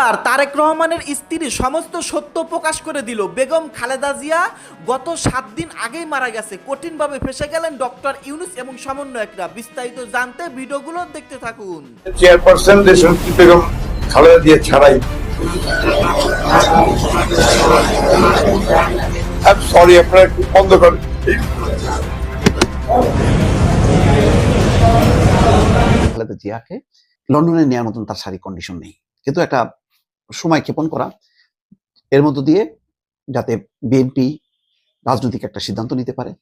এবার তারেক রহমানের স্ত্রী সমস্ত সত্য প্রকাশ করে দিল। বেগম খালেদা জিয়া গত সাত দিন আগেই মারা গেছে। কঠিনভাবে ফেসে গেলেন ডক্টর ইউনুস এবং সমন্বয়করা। বিস্তারিত জানতে ভিডিওগুলো দেখতে থাকুন। চেয়ারপারসন বেগম খালেদা দিয়ে ছাড়াই। সরি আপনারা একটু বন্ধ করেন। খালেদা জিয়াকে লন্ডনে নেওয়ার মতন তার শারীরিক কন্ডিশন নেই। কিন্তু একটা সময় ক্ষেপণ করা এর মধ্য দিয়ে যাতে বিএনপি রাজনৈতিক একটা সিদ্ধান্ত নিতে পারে।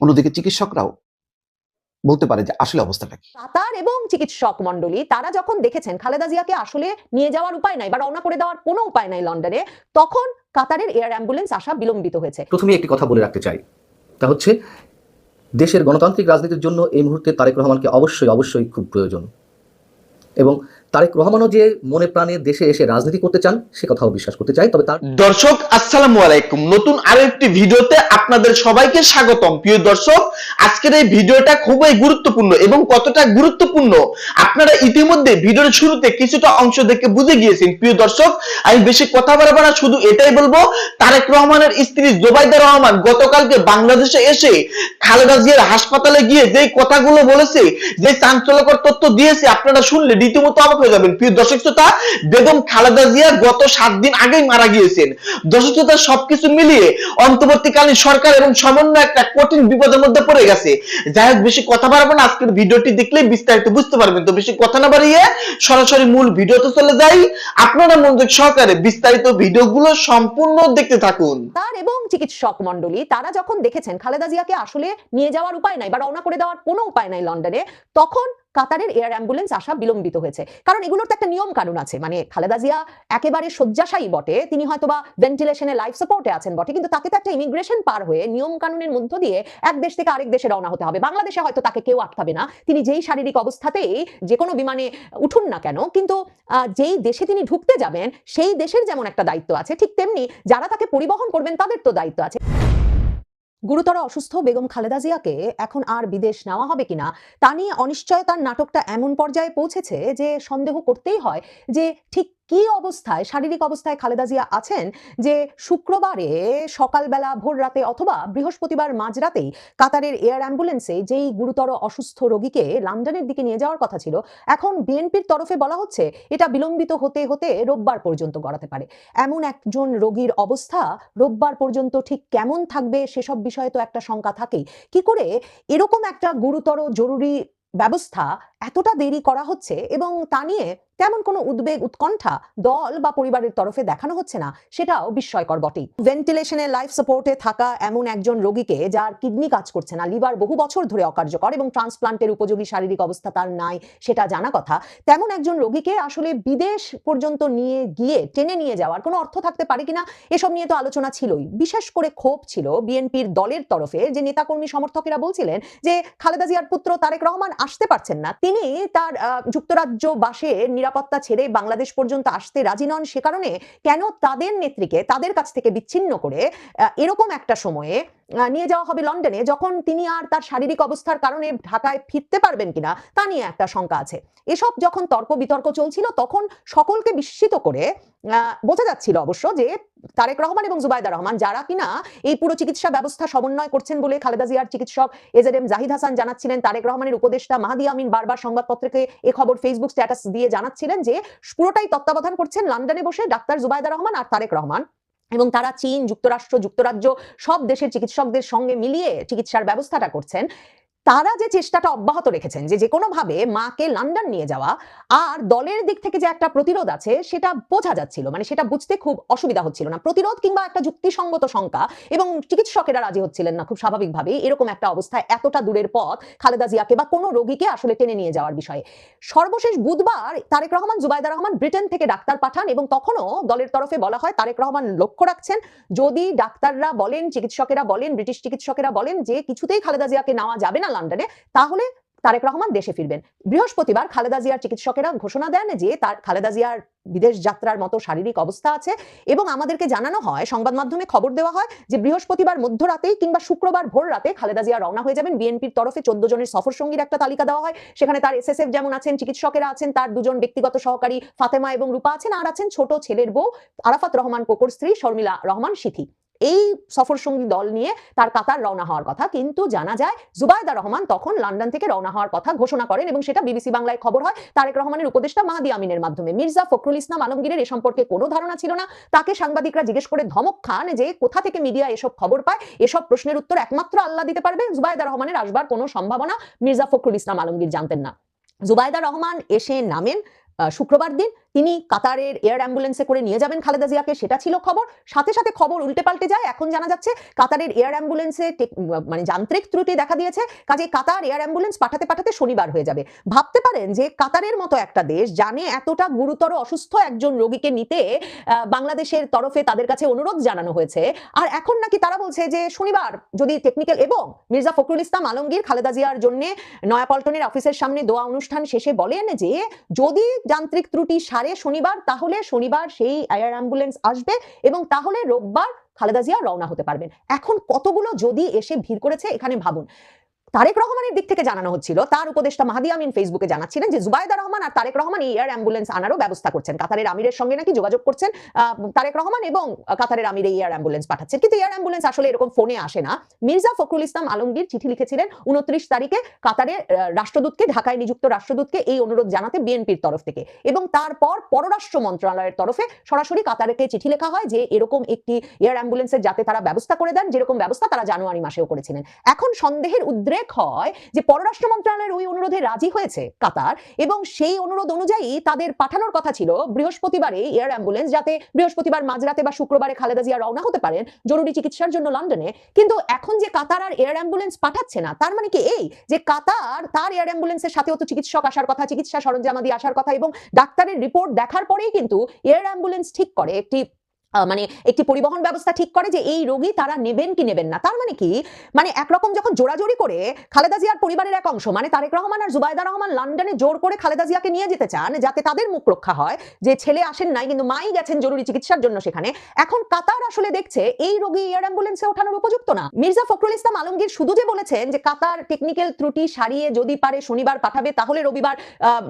অন্যদিকে চিকিৎসকরাও বলতে পারে যে আসলে অবস্থাটা কি। কাতার এবং চিকিৎসক মন্ডলী তারা যখন দেখেছেন খালেদা জিয়াকে আসলে নিয়ে যাওয়ার উপায় নাই বা রওনা করে দেওয়ার কোনো উপায় নাই লন্ডনে তখন কাতারের এয়ার অ্যাম্বুলেন্স আসা বিলম্বিত হয়েছে। প্রথমে একটি কথা বলে রাখতে চাই। তা হচ্ছে দেশের গণতান্ত্রিক রাজনীতির জন্য এই মুহূর্তে তারেক রহমানকে অবশ্যই অবশ্যই খুব প্রয়োজন। এবং তারেক রহমানও যে মনে প্রাণে দেশে এসে রাজনীতি করতে চান, সে কথাও বিশ্বাস করতে চাই। তবে তার দর্শক, আসসালামু আলাইকুম। নতুন আরও একটি ভিডিওতে আপনাদের সবাইকে স্বাগতম। প্রিয় দর্শক, আজকের এই ভিডিওটা খুবই গুরুত্বপূর্ণ এবং কতটা গুরুত্বপূর্ণ আপনারা ইতিমধ্যে ভিডিওর শুরুতে কিছুটা অংশ দেখে বুঝে গিয়েছেন। প্রিয় দর্শক, আমি বেশি কথা বাড়াবো না, শুধু এটাই বলব, তারেক রহমানের স্ত্রী জোবাইদা রহমান গতকালকে বাংলাদেশে এসে খালেদা জিয়ার হাসপাতালে গিয়ে যেই কথাগুলো বলেছে যে চাঞ্চল্যকর তথ্য দিয়েছে, আপনারা শুনলে রীতিমতো হয়ে যাবেন। প্রিয় দর্শক শ্রোতা, বেগম খালেদা জিয়া গত সাত দিন আগেই মারা গিয়েছেন। দর্শক শ্রোতা, সবকিছু মিলিয়ে অন্তর্বর্তীকালীন সরকার এবং সমন্বয় একটা কঠিন বিপদের মধ্যে পড়ে গেছে। যাই হোক, বেশি কথা বাড়াবো না। আজকের ভিডিওটি দেখলেই বিস্তারিত বুঝতে পারবেন। তো বেশি কথা না বাড়িয়ে সরাসরি মূল ভিডিওতে চলে যাই। আপনারা মনোযোগ সহকারে বিস্তারিত ভিডিওগুলো সম্পূর্ণ দেখতে থাকুন। কাতার এবং চিকিৎসক মন্ডলী তারা যখন দেখেছেন খালেদা জিয়াকে আসলে নিয়ে যাওয়ার উপায় নাই বা রওনা করে দেওয়ার কোনো উপায় নাই লন্ডনে, তখন কাতারের এয়ার অ্যাম্বুলেন্স আসা বিলম্বিত হয়েছে। কারণ এগুলোর তো একটা নিয়ম কানুন আছে। মানে খালেদা জিয়া একেবারে শয্যাশায়ী বটে। তিনি হয়তো বা ভেন্টিলেশনে লাইফ সাপোর্টে আছেন বটে। কিন্তু তাকে তো একটা ইমিগ্রেশন পার হয়ে নিয়ম কানুনের মধ্য দিয়ে এক দেশ থেকে আরেক দেশে রওনা হতে হবে। বাংলাদেশে হয়তো তাকে কেউ আটকাবে না। তিনি যেই শারীরিক অবস্থাতেই যে কোনো বিমানে উঠুন না কেন, কিন্তু যেই দেশে তিনি ঢুকতে যাবেন, সেই দেশের যেমন একটা দায়িত্ব আছে, ঠিক তেমনি যারা তাকে পরিবহন করবেন তাদের তো দায়িত্ব আছে। গুরুতর অসুস্থ বেগম খালেদা জিয়াকে এখন আর বিদেশ নেওয়া হবে কিনা তা নিয়ে অনিশ্চয়তার নাটকটা এমন পর্যায়ে পৌঁছেছে যে সন্দেহ করতেই হয় যে ঠিক কি অবস্থায়, শারীরিক অবস্থায় খালেদা জিয়া আছেন যে শুক্রবারে সকালবেলা ভোর রাতে অথবা বৃহস্পতিবার মাঝরাতেই কাতারের এয়ার অ্যাম্বুলেন্সে যেই গুরুতর অসুস্থ রোগীকে লন্ডনের দিকে নিয়ে যাওয়ার কথা ছিল, এখন বিএনপির তরফে বলা হচ্ছে এটা বিলম্বিত হতে হতে রোববার পর্যন্ত গড়াতে পারে। এমন একজন রোগীর অবস্থা রোববার পর্যন্ত ঠিক কেমন থাকবে সেসব বিষয়ে তো একটা শঙ্কা থাকেই। কি করে এরকম একটা গুরুতর জরুরি ব্যবস্থা এতটা দেরি করা হচ্ছে এবং তা নিয়ে তেমন কোনো উদ্বেগ, উৎকণ্ঠা দল বা পরিবারের তরফে দেখানো হচ্ছে না, সেটাও বিস্ময়কর বটেই। ভেন্টিলেশনে লাইফ সাপোর্টে থাকা এমন একজন রোগীকে যার কিডনি কাজ করছে না, লিভার বহু বছর ধরে অকার্যকর এবং ট্রান্সপ্লান্টের উপযোগী শারীরিক অবস্থা তার নাই, সেটা জানা কথা, তেমন একজন রোগীকে আসলে বিদেশ পর্যন্ত নিয়ে গিয়ে টেনে নিয়ে যাওয়ার কোনো অর্থ থাকতে পারে কিনা, এসব নিয়ে তো আলোচনা ছিলই। বিশেষ করে ক্ষোভ ছিল বিএনপির দলের তরফে যে নেতাকর্মী সমর্থকেরা বলছিলেন যে খালেদা জিয়ার পুত্র তারেক রহমান আসতে পারছেন না তিনি তার যুক্তরাজ্য বাসে নিরাপত্তা ছেড়ে বাংলাদেশ পর্যন্ত আসতে রাজি নন। সে কারণে কেন তাদের নেত্রীকে, তাদের কাছ থেকে বিচ্ছিন্ন করে এরকম একটা সময়ে নিয়ে যাওয়া হবে লন্ডনে, যখন তিনি আর তার শারীরিক অবস্থার কারণে ঢাকায় ফিরতে পারবেন কিনা, তা নিয়ে একটা শঙ্কা আছে। এসব যখন তর্ক বিতর্ক চলছিল, তখন সকলকে বিস্মিত করে বোঝা যাচ্ছিল অবশ্য যে তারেক রহমান এবং জুবাইদা রহমান যারা কিনা এই পুরো চিকিৎসা ব্যবস্থা সমন্বয় করছেন বলে খালেদা জিয়ার চিকিৎসক এজেড এম জাহিদ হাসান জানাচ্ছিলেন। তারেক রহমানের উপদেষ্টা মাহাদি আমিন বারবার সংবাদপত্রকে এ খবর ফেসবুক স্ট্যাটাস দিয়ে জানাচ্ছিলেন যে পুরোটাই তত্ত্বাবধান করছেন লন্ডনে বসে ডাক্তার জুবাইদা রহমান আর তারেক রহমান। এবং তারা চীন যুক্তরাষ্ট্র যুক্তরাজ্য সব দেশের চিকিৎসকদের সঙ্গে মিলিয়ে চিকিৎসার ব্যবস্থাটা করছেন। তারা যে চেষ্টাটা অব্যাহত রেখেছেন যে যে কোনোভাবে মাকে লন্ডন নিয়ে যাওয়া আর দলের দিক থেকে যে একটা প্রতিরোধ আছে সেটা বোঝা যাচ্ছিল মানে সেটা বুঝতে খুব অসুবিধা হচ্ছিল না। প্রতিরোধ কিংবা একটা যুক্তিসঙ্গত শঙ্কা এবং চিকিৎসকেরা রাজি হচ্ছিলেন না, খুব স্বাভাবিকভাবে এরকম একটা অবস্থায় এতটা দূরের পথ খালেদা জিয়াকে বা কোনো রোগীকে আসলে টেনে নিয়ে যাওয়ার বিষয়ে। সর্বশেষ বুধবার তারেক রহমান, জুবাইদা রহমান ব্রিটেন থেকে ডাক্তার পাঠান এবং তখনও দলের তরফে বলা হয় তারেক রহমান লক্ষ্য রাখছেন। যদি ডাক্তাররা বলেন, চিকিৎসকেরা বলেন, ব্রিটিশ চিকিৎসকেরা বলেন যে কিছুতেই খালেদা জিয়াকে নেওয়া যাবে না লন্ডনে তাহলে তারেক রহমান দেশে ফিরবেন। বৃহস্পতিবার খালেদা জিয়ার চিকিৎসকেরা ঘোষণা দেন যে তার খালেদা জিয়ার বিদেশ যাত্রার মতো শারীরিক অবস্থা আছে এবং আমাদেরকে জানানো হয়, সংবাদ মাধ্যমে খবর দেওয়া হয় যে বৃহস্পতিবার মধ্যরাতেই কিংবা শুক্রবার ভোর রাতে খালেদা জিয়া রওনা হয়ে যাবেন বিএনপির তরফে। চোদ্দ জনের সফর সঙ্গীর একটা তালিকা দেওয়া হয়। সেখানে তার এসএসএফ যেমন আছেন, চিকিৎসকেরা আছেন, তার দুজন ব্যক্তিগত সহকারী ফাতেমা এবং রূপা আছেন, আর আছেন ছোট ছেলের বউ আরাফাত রহমান কোকর স্ত্রী, শর্মিলা রহমান সিথি। এই সফর সঙ্গী দল নিয়ে তার কাতার রওনা হওয়ার কথা। কিন্তু জানা যায়, জুবায়দা রহমান তখন লন্ডন থেকে রওনা হওয়ার কথা ঘোষণা করেন এবং সেটা বিবিসি বাংলায় খবর হয়। তারেক রহমানের উপদেষ্টা মাহাদি আমিনের মাধ্যমে। মির্জা ফখরুল ইসলাম আলমগীরের এ সম্পর্কে কোনো ধারণা ছিল না। তাকে সাংবাদিকরা জিজ্ঞেস করে ধমক খান যে, কোথা থেকে মিডিয়া এসব খবর পায়? এসব প্রশ্নের উত্তর একমাত্র আল্লাহ দিতে পারবে। জুবায়দা রহমানের আসবার কোনো সম্ভাবনা মির্জা ফখরুল ইসলাম আলমগীর জানতেন না। জুবায়দা রহমান এসে নামেন শুক্রবার দিন। তিনি কাতারের এয়ার অ্যাম্বুলেন্সে করে নিয়ে যাবেন খালেদা জিয়াকে, সেটা ছিল খবর। সাথে সাথে খবর উল্টে পাল্টে যায়, এখন জানা যাচ্ছে কাতারের এয়ার অ্যাম্বুলেন্সে মানে যান্ত্রিক ত্রুটি দেখা দিয়েছে, কাজে কাতার এয়ার অ্যাম্বুলেন্স পাঠাতে পাঠাতে শনিবার হয়ে যাবে। ভাবতে পারেন যে কাতারের মতো একটা দেশ জানে এতটা গুরুতর অসুস্থ একজন রোগীকে নিতে বাংলাদেশের তরফে তাদের কাছে অনুরোধ জানানো হয়েছে। আর এখন নাকি তারা বলছে যে শনিবার যদি টেকনিক্যাল এবং মির্জা ফখরুল ইসলাম আলমগীর খালেদা জিয়ার জন্য নয়াপল্টনের অফিসের সামনে দোয়া অনুষ্ঠান শেষে বলেন যে যদি যান্ত্রিক ত্রুটি সারে শনিবার, তাহলে শনিবার সেই এয়ার অ্যাম্বুলেন্স আসবে এবং তাহলে রোববার খালেদা জিয়া রওনা হতে পারবেন। এখন কতগুলো যদি এসে ভিড় করেছে, এখানে ভাবুন। তারেক রহমানের দিক থেকে জানানো হচ্ছিল। তার উপদেষ্টা মাহাদি আমিন ফেসবুকে জানাচ্ছিলেন যে জুবাইদা রহমান আর তারেক রহমান এয়ার অ্যাম্বুলেন্স আনারও ব্যবস্থা করছেন। কাতারের আমিরের সঙ্গে নাকি যোগাযোগ করছেন তারেক রহমান এবং কাতারের আমির এয়ার অ্যাম্বুলেন্স পাঠাচ্ছেন। কিন্তু এয়ার অ্যাম্বুলেন্স আসলে এরকম ফোনে আসে না। মির্জা ফখরুল ইসলাম আলমগীর চিঠি লিখেছিলেন উনত্রিশ তারিখে কাতারের রাষ্ট্রদূতকে, ঢাকায় নিযুক্ত রাষ্ট্রদূতকে এই অনুরোধ জানাতে বিএনপির তরফ থেকে। এবং তারপর পররাষ্ট্র মন্ত্রণালয়ের তরফে সরাসরি কাতারকে চিঠি লেখা হয় যে, এরকম একটি এয়ার অ্যাম্বুলেন্সের যাতে তারা ব্যবস্থা করে দেন, যেরকম ব্যবস্থা তারা জানুয়ারি মাসেও করেছিলেন। এখন সন্দেহের উদ্রেক হয় যে পররাষ্ট্র মন্ত্রণালয়ের ওই অনুরোধে রাজি হয়েছে কাতার এবং সেই অনুরোধ অনুযায়ী তাদের পাঠানোর কথা ছিল বৃহস্পতিবারে এয়ার অ্যাম্বুলেন্স যাতে বৃহস্পতিবার মাঝরাতে বা শুক্রবারে খালেদা জিয়া রওনা হতে পারেন জরুরি চিকিৎসার জন্য লন্ডনে। কিন্তু এখন যে কাতার আর এয়ার অ্যাম্বুলেন্স পাঠাচ্ছে না, তার মানে কি এই? যে কাতার তার এয়ার অ্যাম্বুলেন্সের সাথেও তো চিকিৎসক আসার কথা, চিকিৎসা সরঞ্জামাদি আসার কথা এবং ডাক্তারের রিপোর্ট দেখার পরেই কিন্তু এয়ার অ্যাম্বুলেন্স ঠিক করে একটি মানে একটি পরিবহন ব্যবস্থা ঠিক করে যে এই রোগী তারা নেবেন কি নেবেন না। তার মানে কি? মানে একরকম যখন জোরাজোরি করে খালেদা জিয়ার পরিবারের এক অংশ মানে তারেক রহমান আর জুবাইদা রহমান লন্ডনে জোর করে খালেদা জিয়াকে নিয়ে যেতে চান, যাতে তাদের মুখ রক্ষা হয়, যে ছেলে আসেন নাই কিন্তু মাই গেছেন জরুরি চিকিৎসার জন্য সেখানে, এখন কাতার আসলে দেখছে এই রোগী এয়ার অ্যাম্বুলেন্সে ওঠানোর উপযুক্ত না। মির্জা ফখরুল ইসলাম আলমগীর শুধু যে বলেছেন যে কাতার টেকনিক্যাল ত্রুটি সারিয়ে যদি পারে শনিবার পাঠাবে, তাহলে রবিবার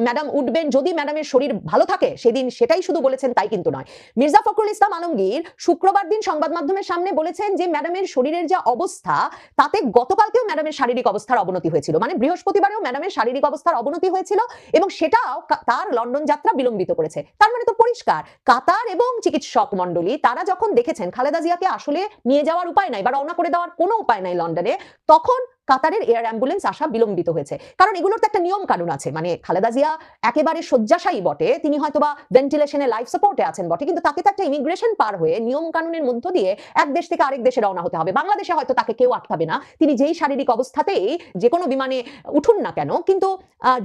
ম্যাডাম উঠবেন, যদি ম্যাডামের শরীর ভালো থাকে, সেদিন সেটাই শুধু বলেছেন, তাই কিন্তু নয়। মির্জা ফখরুল ইসলাম আলমগীর শুক্রবার দিন সংবাদ মাধ্যমের সামনে বলেছেন যে ম্যাডামের শরীরের যা অবস্থা, তাতে গতকালকেও ম্যাডামের শারীরিক অবস্থার অবনতি হয়েছিল। মানে বৃহস্পতিবারেও ম্যাডামের শারীরিক অবস্থার অবনতি হয়েছিল এবং সেটাও তার লন্ডন যাত্রা বিলম্বিত করেছে। তার মানে তো পরিষ্কার। কাতার এবং চিকিৎসক মন্ডলী তারা যখন দেখেছেন খালেদা জিয়াকে আসলে নিয়ে যাওয়ার উপায় নাই বা রওনা করে দেওয়ার কোনো উপায় নাই লন্ডনে, তখন কাতারের এয়ার অ্যাম্বুলেন্স আসা বিলম্বিত হয়েছে। কারণ এগুলোর তো একটা নিয়ম কানুন আছে। মানে খালেদা জিয়া একেবারে শয্যাশায়ী বটে। তিনি হয়তোবা ভেন্টিলেশনে লাইফ সাপোর্টে আছেন বটে। কিন্তু তাকে তো একটা ইমিগ্রেশন পার হয়ে নিয়ম কানুনের মধ্য দিয়ে এক দেশ থেকে আরেক দেশে রওনা হতে হবে। বাংলাদেশে হয়তো তাকে কেউ আটকাবে না। তিনি যেই শারীরিক অবস্থাতেই যে কোনো বিমানে উঠুন না কেন, কিন্তু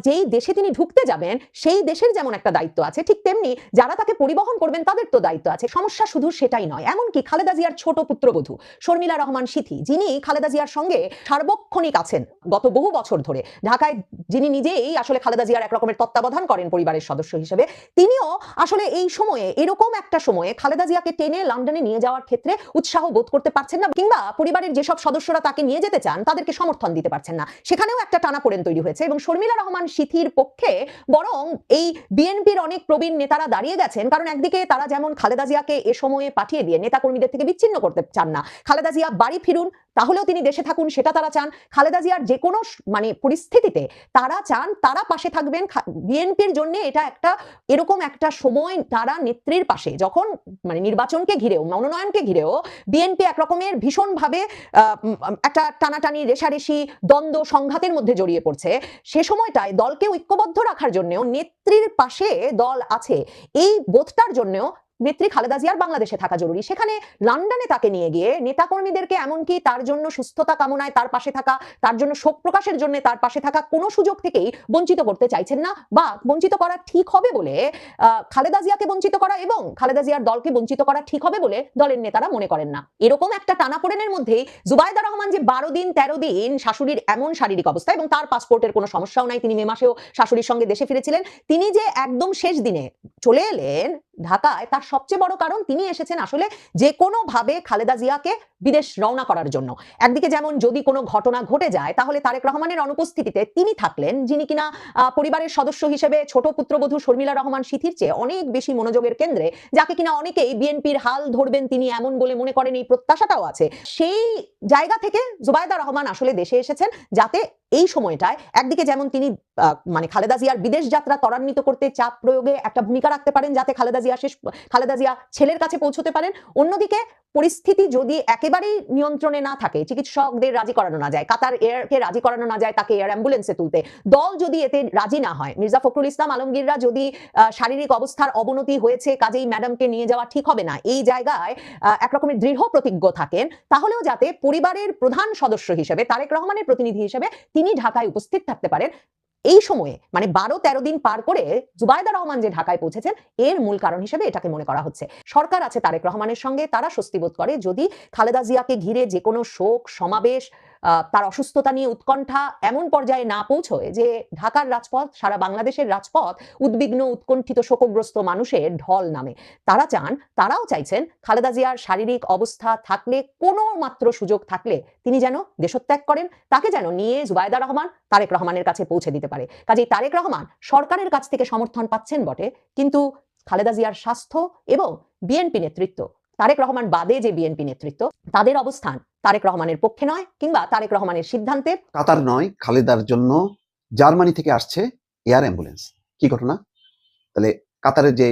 যেই দেশে তিনি ঢুকতে যাবেন, সেই দেশের যেমন একটা দায়িত্ব আছে, ঠিক তেমনি যারা তাকে পরিবহন করবেন তাদের তো দায়িত্ব আছে। সমস্যা শুধু সেটাই নয়। এমনকি খালেদা জিয়ার ছোট পুত্রবধূ শর্মিলা রহমান সিথি, যিনি খালেদা জিয়ার সঙ্গে সার্বক্ষণিক আছেন গত বহু বছর ধরে। ঢাকায় যিনি নিজেই আসলে খালেদা জিয়ার এক রকমের তত্ত্বাবধান করেন পরিবারের সদস্য হিসেবে, তিনিও আসলে এই সময়ে, এরকম একটা সময়ে খালেদা জিয়াকে টেনে লন্ডনে নিয়ে যাওয়ার ক্ষেত্রে উৎসাহ বোধ করতে পারছেন না, কিংবা পরিবারের যেসব সদস্যরা তাকে নিয়ে যেতে চান, তাদেরকে সমর্থন দিতে পারছেন না। সেখানেও একটা টানাপোড়েন তৈরি হয়েছে এবং শর্মিলা রহমান সিথির পক্ষে বরং এই বিএনপির অনেক প্রবীণ নেতারা দাঁড়িয়ে গেছেন, কারণ একদিকে তারা যেমন খালেদা জিয়াকে এ সময়ে পাঠিয়ে দিয়ে নেতাকর্মীদের থেকে বিচ্ছিন্ন করতে চান না, খালেদা জিয়া বাড়ি ফিরুন তাহলেও তিনি দেশে থাকুন, সেটা তারা চান। খালেদা জিয়ার যে কোনো মানে পরিস্থিতিতে তারা চান, তারা পাশে থাকবেন। বিএনপির জন্য এটা একটা, এরকম একটা সময় তারা নেত্রীর পাশে। যখন মানে নির্বাচনকে ঘিরেও, মনোনয়নকে ঘিরেও বিএনপি এক রকমের ভীষণভাবে একটা টানাটানি, রেশারেশি, দ্বন্দ্ব, সংঘাতের মধ্যে জড়িয়ে পড়ছে, সে সময়টায় দলকে ঐক্যবদ্ধ রাখার জন্যও নেত্রীর পাশে দল আছে। এই বোধটার জন্যও নেত্রী খালেদা জিয়ার বাংলাদেশে থাকা জরুরি। সেখানে লন্ডনে তাকে নিয়ে গিয়ে নেতাকর্মীদেরকে এমনকি তার জন্য সুস্থতা কামনায় তার পাশে থাকা, তার জন্য শোক প্রকাশের জন্য তার পাশে থাকা কোনো সুযোগ থেকেই বঞ্চিত করতে চাইছেন না বা বঞ্চিত করা ঠিক হবে বলে খালেদা জিয়াকে বঞ্চিত করা এবং খালেদা জিয়ার দলকে বঞ্চিত করা ঠিক হবে বলে দলের নেতারা মনে করেন না। এরকম একটা টানাপোড়েনের মধ্যেই জুবাইদা রহমান যে বারো দিন, তেরো দিন শাশুড়ির এমন শারীরিক অবস্থা এবং তার পাসপোর্টের কোনো সমস্যাও নাই, তিনি মে মাসেও শাশুড়ির সঙ্গে দেশে ফিরেছিলেন, তিনি যে একদম শেষ দিনে চলে এলেন ঢাকায়, তার সবচেয়ে বড় কারণ তিনি এসেছেন আসলে যে কোনো ভাবে খালেদা জিয়াকে বিদেশ রওনা করার জন্য। একদিকে যেমন যদি কোনো ঘটনা ঘটে যায়, তাহলে তারেক রহমানের অনুপস্থিতিতে তিনি থাকলেন, যিনি কিনা পরিবারের সদস্য হিসেবে ছোট পুত্রবধূ শর্মিলা রহমান সিথির চেয়ে অনেক বেশি মনোযোগের কেন্দ্রে, যাকে কিনা অনেকেই বিএনপির হাল ধরবেন তিনি এমন বলে মনে করেন, এই প্রত্যাশাটাও আছে। সেই জায়গা থেকে জুবায়দা রহমান আসলে দেশে এসেছেন, যাতে এই সময়টায় একদিকে যেমন তিনি মানে খালেদা জিয়ার বিদেশ যাত্রা ত্বরান্বিত করতে চাপ প্রয়োগে একটা ভূমিকা রাখতে পারেন, যাতে খালেদা জিয়া শেষ খালেদা জিয়া ছেলের কাছে পৌঁছতে পারেন। অন্যদিকে পরিস্থিতি যদি একেবারেই নিয়ন্ত্রণে না থাকে, চিকিৎসকদের রাজি করানো না যায়, কাতার এয়ারকে রাজি করানো না যায় তাকে এয়ার অ্যাম্বুলেন্সে তুলতে, দল যদি এতে রাজি না হয়, মির্জা ফখরুল ইসলাম আলমগীররা যদি শারীরিক অবস্থার অবনতি হয়েছে, কাজেই ম্যাডামকে নিয়ে যাওয়া ঠিক হবে না, এই জায়গায় একরকমের দৃঢ় প্রতিজ্ঞ থাকেন, তাহলেও যাতে পরিবারের প্রধান সদস্য হিসেবে, তারেক রহমানের প্রতিনিধি হিসেবে তিনি ঢাকায় উপস্থিত থাকতে পারেন। এই সময়ে মানে বারো তেরো দিন পার করে জুবায়দা রহমান যে ঢাকায় পৌঁছেছেন, এর মূল কারণ হিসেবে এটাকে মনে করা হচ্ছে। সরকার আছে তারেক রহমানের সঙ্গে, তারা স্বস্তি বোধ করে, যদি খালেদা জিয়াকে ঘিরে যে কোনো শোক, সমাবেশ তার অসুস্থতা নিয়ে উৎকণ্ঠা এমন পর্যায়ে না পৌঁছয় যে ঢাকার রাজপথ, সারা বাংলাদেশের রাজপথ উদ্বিগ্ন, উৎকণ্ঠিত, শোকগ্রস্ত মানুষের ঢল নামে। তারা চান, তারাও চাইছেন খালেদা জিয়ার শারীরিক অবস্থা থাকলে কোনো মাত্র সুযোগ থাকলে তিনি যেন দেশত্যাগ করেন, তাকে যেন নিয়ে জুবাইদা রহমান তারেক রহমানের কাছে পৌঁছে দিতে পারে। কাজেই তারেক রহমান সরকারের কাছ থেকে সমর্থন পাচ্ছেন বটে, কিন্তু খালেদা জিয়ার স্বাস্থ্য এবং বিএনপি নেতৃত্ব তারেক রহমান বাদে যে বিএনপি নেতৃত্ব, তাদের অবস্থান তারেক রহমানের পক্ষে নয় কিংবা তারেক রহমানের সিদ্ধান্তের কাতার নয়, খালেদার জন্য জার্মানি থেকে আসছে এয়ার অ্যাম্বুলেন্স। কি ঘটনা? তাহলে কাতারের যে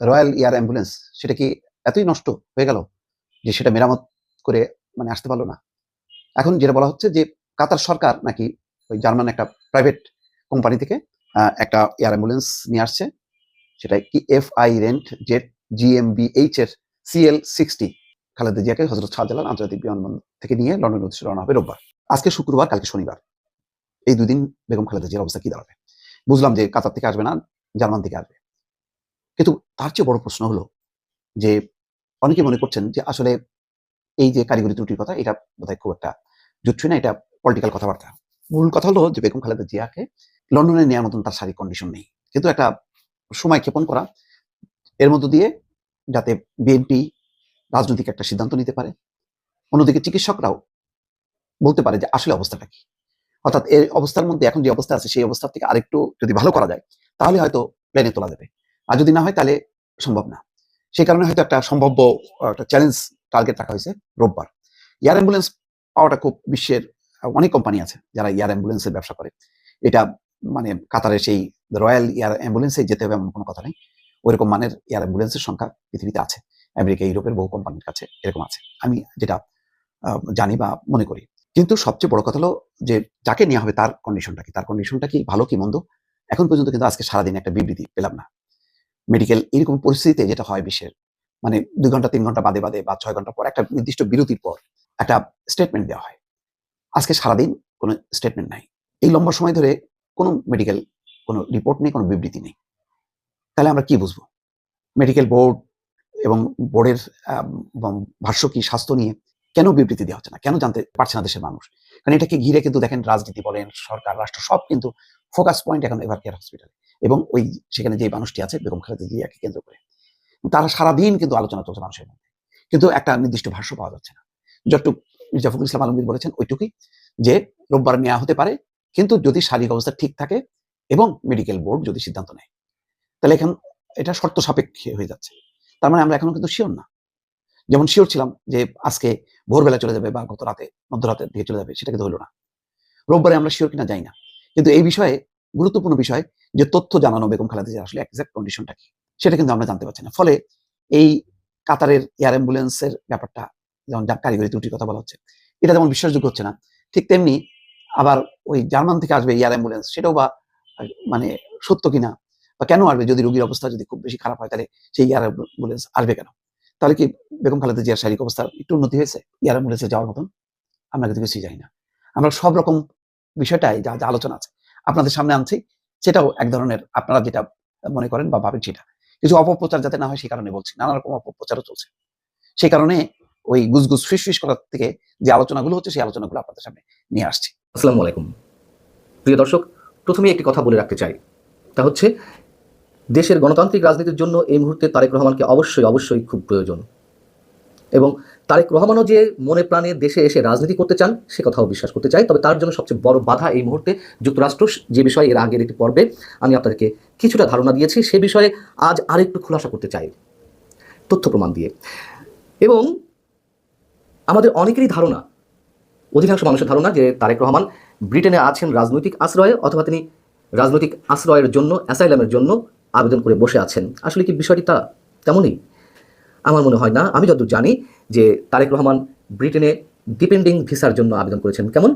রয়্যাল এয়ার অ্যাম্বুলেন্স, সেটা কি এতই নষ্ট হয়ে গেল যে সেটা মেরামত করে মানে আসতে পারল না? এখন যেটা বলা হচ্ছে যে কাতার সরকার নাকি ওই জার্মান একটা প্রাইভেট কোম্পানি থেকে একটা এয়ার অ্যাম্বুলেন্স নিয়ে আসছে, সেটা কি এফ আই রেন্ট জেট জিএমবিএইচ এর সিএল সিক্সটি খালেদা জিয়াকে হজরত শাহজালাল আন্তর্জাতিক বিমানবন্দর থেকে নিয়ে লন্ডনের উদ্দেশ্যে রওনা হবে রোববার। আজকে শুক্রবার, কালকে শনিবার। এই দুদিন বেগম খালেদা জিয়ার অবস্থা কি দাঁড়াবে? বুঝলাম যে কাতার থেকে আসবে না, জার্মান থেকে আসবে। কিন্তু তার চেয়ে বড় প্রশ্ন হলো যে, অনেকে মনে করছেন যে আসলে এই যে কারিগরি ত্রুটির কথা, এটা বোধহয় খুব একটা জুটছে না, এটা পলিটিক্যাল কথাবার্তা। মূল কথা হলো যে বেগম খালেদা জিয়াকে লন্ডনে নেওয়ার মতন তার শারীরিক কন্ডিশন নেই। কিন্তু একটা সময় ক্ষেপণ করা, এর মধ্য দিয়ে যাতে বিএনপি রাজনৈতিক একটা সিদ্ধান্ত নিতে পারে। অন্যদিকে চিকিৎসকরাও বলতে পারে যে আসলে অবস্থাটা কি। অর্থাৎ এই অবস্থার মধ্যে এখন যে অবস্থা আছে, সেই অবস্থার থেকে আরেকটু যদি ভালো করা যায়, তাহলে হয়তো প্লেনে তোলা যাবে। আর যদি না হয়, তাহলে সম্ভব না। সেই কারণে হয়তো একটা সম্ভাব্য, একটা চ্যালেঞ্জ টার্গেট রাখা হয়েছে রোববার। এয়ার অ্যাম্বুলেন্স পাওয়াটা খুব বিশ্বের অনেক কোম্পানি আছে যারা এয়ার অ্যাম্বুলেন্সের ব্যবসা করে। এটা মানে কাতারের সেই রয়্যাল এয়ার অ্যাম্বুলেন্সে যেতে হবে এমন কোনো কথা নেই। ওইরকম মানের এয়ার অ্যাম্বুলেন্সের সংখ্যা পৃথিবীতে আছে। আমেরিকা, ইউরোপের বহু কোম্পানির কাছে এরকম আছে। আমি যেটা জানি বা মনে করি। কিন্তু সবচেয়ে বড় কথা হলো যে, যাকে নেওয়া হবে তার কন্ডিশনটা কি? তার কন্ডিশনটা কি? ভালো কি মন্দ? এখন পর্যন্ত কিন্তু আজকে সারাদিন একটা বিবৃতি পেলাম না। মেডিকেল এরকম পরিস্থিতিতে যেটা হয় বিশ্বের মানে দুই ঘণ্টা, তিন ঘণ্টা বাদে বাদে বা ছয় ঘণ্টা পর একটা নির্দিষ্ট বিরতির পর একটা স্টেটমেন্ট দেওয়া হয়। আজকে সারাদিন কোনো স্টেটমেন্ট নাই। এই লম্বা সময় ধরে কোনো মেডিকেল কোনো রিপোর্ট নেই, কোনো বিবৃতি নেই। তাহলে আমরা কি বুঝব? মেডিকেল বোর্ড এবং বোর্ডের ভাষ্য কি, স্বাস্থ্য নিয়ে কেন বিবৃতি দেওয়া হচ্ছে না? কেন জানতে পারছে না দেশের মানুষ? কারণ এটাকে ঘিরে কিন্তু দেখেন রাজনীতি বলেন, সরকার, রাষ্ট্র, সব কিন্তু ফোকাস পয়েন্ট এখন এভার কেয়ার হসপিটাল এবং ওই সেখানে যে মানুষটি আছে, বেগম খালেদা জিয়াকে কেন্দ্র করে, তারা সারাদিন কিন্তু আলোচনা চলছে মানুষের মধ্যে। কিন্তু একটা নির্দিষ্ট ভাষ্য পাওয়া যাচ্ছে না। যতটুকু মির্জাফরুল ইসলাম আলমগীর বলেছেন, ওইটুকুই যে রোববার নেওয়া হতে পারে, কিন্তু যদি শারীরিক অবস্থা ঠিক থাকে এবং মেডিকেল বোর্ড যদি সিদ্ধান্ত নেয় তাহলে এখন এটা শর্ত সাপেক্ষে হয়ে যাচ্ছে। তার মানে আমরা এখনও কিন্তু শিওর না। যেমন শিওর ছিলাম যে আজকে ভোরবেলা চলে যাবে বা গত রাতে মধ্যরাতের দিকে চলে যাবে, সেটা কিন্তু হলো না। রোববারে আমরা শিওর কিনা যাই না। কিন্তু এই বিষয়ে, গুরুত্বপূর্ণ বিষয় যে তথ্য জানানো বেগম খালেদা জিয়ার আসলে এক্সাক্ট কন্ডিশনটা কি, সেটা কিন্তু আমরা জানতে পারছি না। ফলে এই কাতারের এয়ার অ্যাম্বুলেন্সের ব্যাপারটা, যেমন কারিগরি ত্রুটির কথা বলা হচ্ছে, এটা যেমন বিশ্বাসযোগ্য হচ্ছে না। ঠিক তেমনি আবার ওই জার্মান থেকে আসবে এয়ার অ্যাম্বুলেন্স সেটাও বা মানে সত্য কিনা বা কেন আসবে? যদি রোগীর অবস্থা যদি খুব বেশি খারাপ হয়, তাহলে সেই এয়ার অ্যাম্বুলেন্স আসবে কেন? তাহলে কি বেগম খালেদা জিয়ার শারীরিক অবস্থা একটু উন্নতি হয়েছে? এয়ার অ্যাম্বুলেন্সে যাওয়ার মতন? আমরা কিন্তু কিছুই জানি না। আমরা সব রকম বিষয়টাই যা যা আলোচনা আছে, আপনাদের সামনে আনছি। সেটাও এক ধরনের আপনারা যেটা মনে করেন বা ভাবেন সেটা। কিছু অপপ্রচার যাতে না হয় সেই কারণে বলছি। নানা রকম অপপ্রচারও চলছে। সেই কারণে ওই গুজগুজ ফিস ফিস করার থেকে যে আলোচনাগুলো হচ্ছে, সেই আলোচনাগুলো আপনাদের সামনে নিয়ে আসছি। আসসালামু আলাইকুম। প্রিয় দর্শক, প্রথমেই একটি কথা বলে রাখতে চাই। তা হচ্ছে দেশের গণতান্ত্রিক রাজনীতির জন্য এই মুহূর্তে তারেক রহমানকে অবশ্যই অবশ্যই খুব প্রয়োজন। এবং তারেক রহমানও যে মনে প্রাণে দেশে এসে রাজনীতি করতে চান, সে কথাও বিশ্বাস করতে চাই। তবে তার জন্য সবচেয়ে বড় বাধা এই মুহূর্তে যুক্তরাষ্ট্র, যে বিষয়ে এর আগের একটি পর্বে আমি আপনাদেরকে কিছুটা ধারণা দিয়েছি, সে বিষয়ে আজ আরেকটু খোলাসা করতে চাই, তথ্য প্রমাণ দিয়ে। এবং আমাদের অনেকেরই ধারণা, অধিকাংশ মানুষের ধারণা যে তারেক রহমান ব্রিটেনে আছেন রাজনৈতিক আশ্রয়ে অথবা তিনি রাজনৈতিক আশ্রয়ের জন্য, অ্যাসাইলামের জন্য আবেদন করে বসে আছেন। আসলে কি বিষয়টি তা তেমনই? আমার মনে হয় না। আমি যতদূর জানি যে তারেক রহমান ব্রিটেনে ডিপেন্ডিং ভিসার জন্য আবেদন করেছেন। কেমন?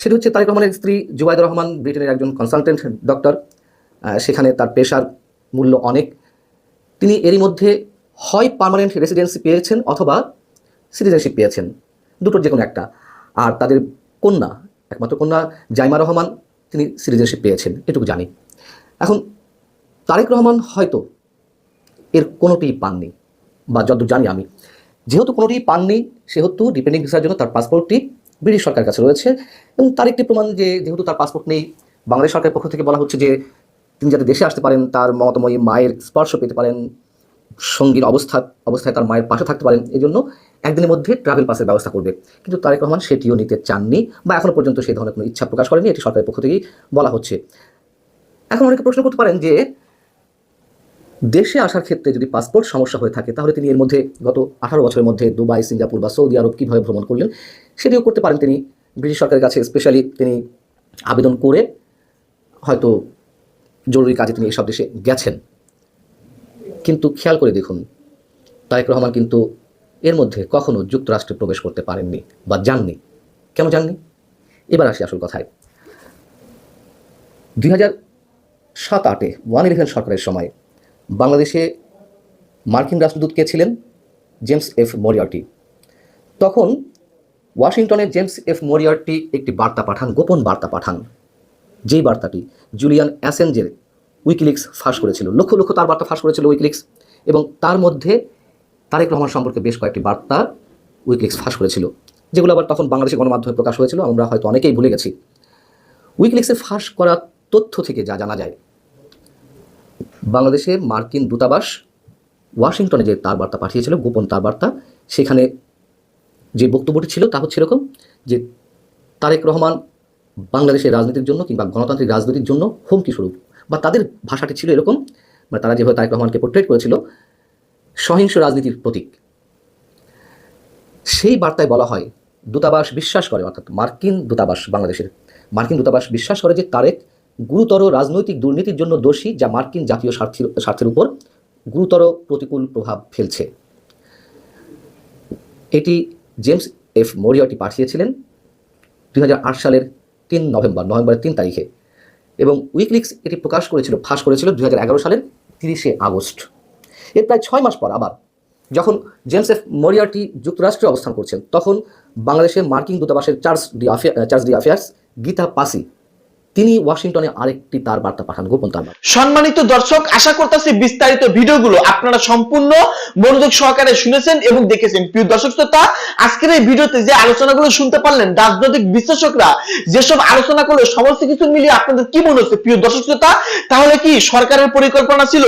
সেটি হচ্ছে তারেক রহমানের স্ত্রী জুবাইদ রহমান ব্রিটেনের একজন কনসালটেন্ট ডক্টর সেখানে তার পেশার মূল্য অনেক। তিনি এরই মধ্যে হয় পার্মানেন্ট রেসিডেন্সি পেয়েছেন অথবা সিটিজেনশিপ পেয়েছেন। দুটোর যে কোনো একটা। আর তাদের কন্যা, একমাত্র কন্যা জাইমা রহমান, তিনি সিটিজেনশিপ পেয়েছেন। এটুকু জানি। এখন তারেক রহমান হয়তো এর কোনোটিই পাননি, বা যতদূর জানি আমি। যেহেতু কোনোটিই পাননি, সেহেতু ডিপেন্ডিং ভিসার জন্য তার পাসপোর্টটি ব্রিটিশ সরকারের কাছে রয়েছে এবং তার একটি প্রমাণ যে যেহেতু তার পাসপোর্ট নেই, বাংলাদেশ সরকারের পক্ষ থেকে বলা হচ্ছে যে তিনি যাতে দেশে আসতে পারেন, তার মমতাময়ী মায়ের স্পর্শ পেতে পারেন, সঙ্গীর অবস্থা, অবস্থায় তার মায়ের পাশে থাকতে পারেন এই জন্য একদিনের মধ্যে ট্রাভেল পাসের ব্যবস্থা করবে। কিন্তু তারেক রহমান সেটিও নিতে চাননি, বা এখনও পর্যন্ত সেই ধরনের কোনো ইচ্ছা প্রকাশ করেনি, এটি সরকারের পক্ষ থেকেই বলা হচ্ছে। এখন অনেকে প্রশ্ন করতে পারেন যে দেশে আসার ক্ষেত্রে যদি পাসপোর্ট সমস্যা হয়ে থাকে, তাহলে তিনি এর মধ্যে গত আঠারো বছরের মধ্যে দুবাই, সিঙ্গাপুর বা সৌদি আরব কীভাবে ভ্রমণ করলেন, সেটিও করতে পারেন তিনি। ব্রিটিশ সরকারের কাছে স্পেশালি তিনি আবেদন করে হয়তো জরুরি কাজে তিনি এসব দেশে গেছেন। কিন্তু খেয়াল করে দেখুন, তারেক রহমান কিন্তু এর মধ্যে কখনও যুক্তরাষ্ট্রে প্রবেশ করতে পারেননি বা যাননি। কেন যাননি? এবার আসি আসল কথায়। দুই হাজার সাত আটে ওয়ান ইলেভেন সরকারের সময় বাংলাদেশে মার্কিন রাষ্ট্রদূত কে ছিলেন? James F Moriarty. তখন ওয়াশিংটনে জেমস এফ মরিয়ার্টি একটি বার্তা পাঠান, গোপন বার্তা পাঠান। যেই বার্তাটি জুলিয়ান অ্যাসেঞ্জের উইকিলিক্স ফাঁস করেছিল। লক্ষ লক্ষ তার বার্তা ফাঁস করেছিল উইকিলিক্স এবং তার মধ্যে তারেক রহমান সম্পর্কে বেশ কয়েকটি বার্তা উইকিলিক্স ফাঁস করেছিল, যেগুলো আবার তখন বাংলাদেশের গণমাধ্যমে প্রকাশ হয়েছিল। আমরা হয়তো অনেকেই ভুলে গেছি। উইকিলিক্সে ফাঁস করা তথ্য থেকে যা জানা যায় বাংলাদেশে মার্কিন দূতাবাস ওয়াশিংটনে যে তার বার্তা পাঠিয়েছিল, গোপন তার বার্তা সেখানে যে বক্তব্যটি ছিল তা হচ্ছে এরকম যে তারেক রহমান বাংলাদেশের রাজনীতির জন্য কিংবা গণতান্ত্রিক রাজনীতির জন্য হুমকি স্বরূপ বা তাদের ভাষাটি ছিল এরকম মানে তারা যেভাবে তারেক রহমানকে পোর্ট্রেট করেছিল, সহিংস রাজনীতির প্রতীক। সেই বার্তায় বলা হয়, দূতাবাস বিশ্বাস করে, অর্থাৎ মার্কিন দূতাবাস, বাংলাদেশের মার্কিন দূতাবাস বিশ্বাস করে যে তারেক গুরুতর রাজনৈতিক দুর্নীতির জন্য দোষী যা মার্কিন জাতীয় স্বার্থের স্বার্থের উপর গুরুতর প্রতিকূল প্রভাব ফেলছে। এটি জেমস এফ মরিয়াটি পাঠিয়েছিলেন দুই হাজার আট সালের তিন নভেম্বর, নভেম্বরের তিন তারিখে এবং উইকলিক্স এটি প্রকাশ করেছিল, ফাঁস করেছিল দুই হাজার এগারো সালের তিরিশে আগস্ট। এর প্রায় ছয় মাস পর আবার যখন জেমস এফ মরিয়ার্টি যুক্তরাষ্ট্রে অবস্থান করছেন, তখন বাংলাদেশে মার্কিন দূতাবাসের charge d'affaire charge d'affaires Gita Pasi তিনি ওয়াশিংটনে আরেকটি তার বার্তা পাঠান, গোপন তার সম্মানিত দর্শক, আশা করতেছি বিস্তারিত ভিডিওগুলো আপনারা সম্পূর্ণ মনোযোগ সহকারে শুনেছেন এবং দেখেছেন। প্রিয় দর্শক শ্রোতা, আজকের এই ভিডিওতে যে আলোচনাগুলো শুনতে পারলেন, রাজনৈতিক বিশ্লেষকরা যেসব আলোচনা করল, সমস্ত কিছু মিলিয়ে আপনাদের কি মনে হচ্ছে? প্রিয় দর্শক শ্রোতা, তাহলে কি সরকারের পরিকল্পনা ছিল?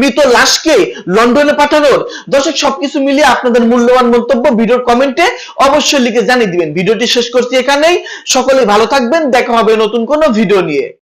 মৃত লাশকে লন্ডনে পাঠানোর? দর্শক, সবকিছু মিলিয়ে আপনাদের মূল্যবান মন্তব্য ভিডিওর কমেন্টে অবশ্যই লিখে জানিয়ে দিবেন। ভিডিওটি শেষ করছি এখানেই। সকলে ভালো থাকবেন। দেখা হবে নতুন কোনো ভিডিও নিয়ে।